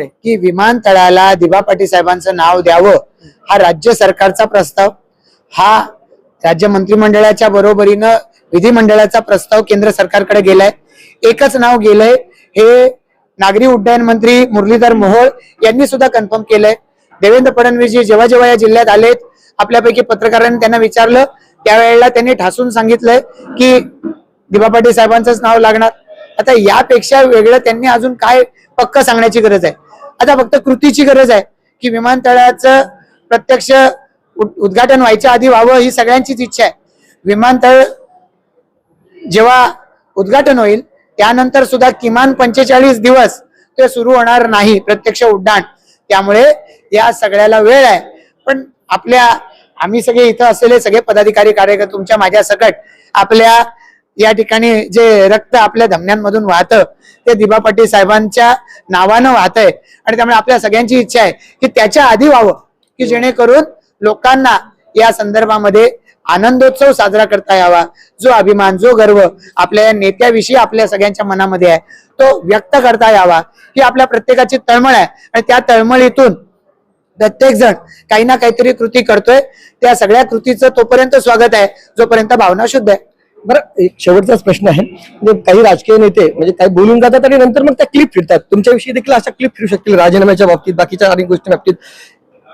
की विमानतळाला दिबा पाटील साहेबांचं नाव द्यावं हा राज्य सरकारचा प्रस्ताव हा राज्य मंत्रिमंडळाच्या बरोबरीनं विधिमंडळाचा प्रस्ताव केंद्र सरकारकडे गेलाय. एकच नाव गेलंय हे नागरी उड्डयन मंत्री मुरलीधर मोहोळ यांनी सुद्धा कन्फर्म केलंय. देवेंद्र फडणवीसजी जेव्हा जेव्हा या जिल्ह्यात आलेत आपल्यापैकी पत्रकारांनी त्यांना विचारलं त्यावेळेला त्यांनी ठासून सांगितलंय की दिबा पाटील साहेबांचंच नाव लागणार. आता यापेक्षा वेगळं त्यांनी अजून काय पक्क सांगण्याची गरज आहे? आता फक्त कृतीची गरज आहे की विमानतळाचं प्रत्यक्ष उद्घाटन व्हायच्या आधी व्हावं ही सगळ्यांचीच इच्छा आहे. विमानतळ जेव्हा उद्घाटन होईल त्यानंतर सुद्धा किमान पंचेचाळीस दिवस ते सुरू होणार नाही प्रत्यक्ष उड्डाण. त्यामुळे या सगळ्याला वेळ आहे. पण आपल्या आम्ही सगळे इथं असलेले सगळे पदाधिकारी कार्यकर्ते तुमच्या माझ्या सकट आपल्या या ठिकाणी जे रक्त आपल्या धमन्यांमधून वाहतं ते दिबा पाटील साहेबांच्या नावानं वाहतंय. आणि त्यामुळे आपल्या सगळ्यांची इच्छा आहे की त्याच्या आधी व्हावं की जेणेकरून लोकांना या संदर्भामध्ये आनंदोत्सव साजरा करता यावा. जो अभिमान जो गर्व आपल्या या नेत्याविषयी आपल्या सगळ्यांच्या मनामध्ये आहे तो व्यक्त करता यावा. ही आपल्या प्रत्येकाची तळमळ आहे. आणि त्या तळमळीतून प्रत्येक जण काही ना काहीतरी कृती करतोय. त्या सगळ्या कृतीचं तोपर्यंत स्वागत आहे जोपर्यंत भावना शुद्ध आहे. बरं एक शेवटचाच प्रश्न आहे. म्हणजे काही राजकीय नेते म्हणजे काही बोलून जातात आणि नंतर मग त्या क्लिप फिरतात. तुमच्याविषयी देखील अशा क्लिप फिरू शकतील राजीनाम्याच्या बाबतीत बाकीच्या अनेक गोष्टी बाबतीत.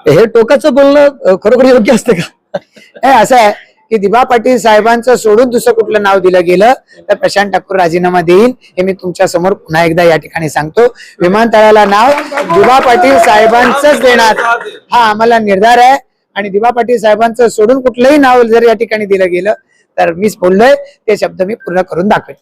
हे टोकाचं बोलणं खरोखर योग्य असतं का? हे असं आहे की दिबा पाटील साहेबांचं सोडून दुसरं कुठलं नाव दिलं गेलं तर प्रशांत ठाकूर राजीनामा देईल हे मी तुमच्यासमोर पुन्हा एकदा या ठिकाणी सांगतो. विमानतळाला नाव दिबा पाटील साहेबांचंच देणार. हा आम्हाला निर्धार आहे. आणि दिबा पाटील साहेबांचं सोडून कुठलंही नाव जर या ठिकाणी दिलं गेलं तर मीच बोललोय ते शब्द मी पूर्ण करून दाखवेन.